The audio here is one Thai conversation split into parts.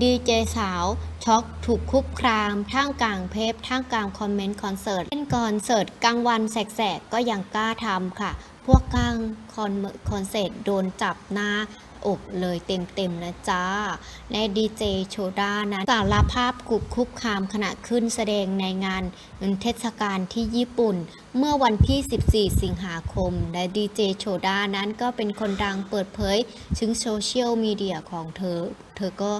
ดีเจสาวช็อกถูกคุกครามท่ามกลางเพปท่ามกลางคอมเมนต์คอนเสิร์ตเล่นคอนเสิร์ตกลางวันแสกๆ ก็ยังกล้าทำค่ะ พวกกลางคอนคอนเสิร์ตโดนจับหน้า อกเลยเต็มๆนะจ้าและดีเจโชด้านั้นสารภาพกุกคุกคามขณะขึ้นแสดงในงานเทศกาลที่ญี่ปุ่น เมื่อวันที่ 14 สิงหาคม และดีเจโชด้านั้นก็เป็นคนดังเปิดเผย ถึงโซเชียลมีเดียของเธอ เธอก็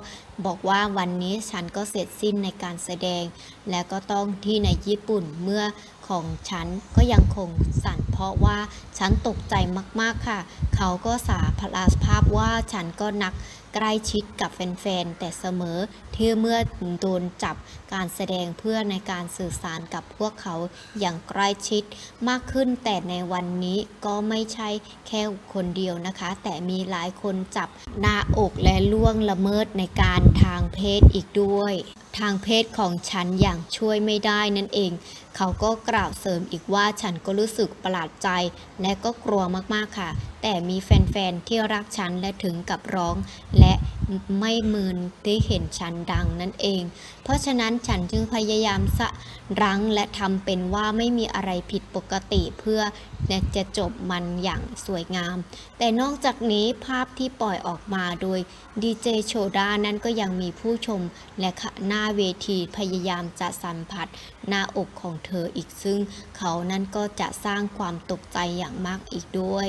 บอกว่าวันนี้ฉันก็เสร็จสิ้นในการแสดง และก็ต้องที่ในญี่ปุ่นเมื่อของฉันก็ยังคงสั่นเพราะว่าฉันตกใจมากๆค่ะ เขาก็สาพลาสภาพว่าฉันก็นักใกล้ชิดกับแฟนๆ แต่เสมอที่เมื่อโดนจับการแสดงเพื่อในการสื่อสารกับพวกเขาอย่างใกล้ชิดมากขึ้นแต่ในวันนี้ก็ไม่ใช่แค่คนเดียวนะคะ แต่มีหลายคนจับหน้าอกและล่วงละเมิดในการทางเพศอีกด้วย ทางเพศของฉันอย่างช่วยไม่ได้นั่นเอง เขาก็กล่าวเสริมอีกว่าฉันก็รู้สึกประหลาดใจ และก็กลัวมากๆค่ะ แต่มีแฟนๆที่รักฉันและถึงกับร้อง และ ไม่มืนที่เห็นฉันดังนั่นเอง เพราะฉะนั้นฉันจึงพยายามสะรั้งและทำเป็นว่าไม่มีอะไรผิดปกติเพื่อจะจบมันอย่างสวยงาม แต่นอกจากนี้ภาพที่ปล่อยออกมาโดยดีเจโชดานั้นก็ยังมีผู้ชมและหน้าเวทีพยายามจะสัมผัสหน้าอกของเธออีกซึ่งเขานั้นก็จะสร้างความตกใจอย่างมากอีกด้วย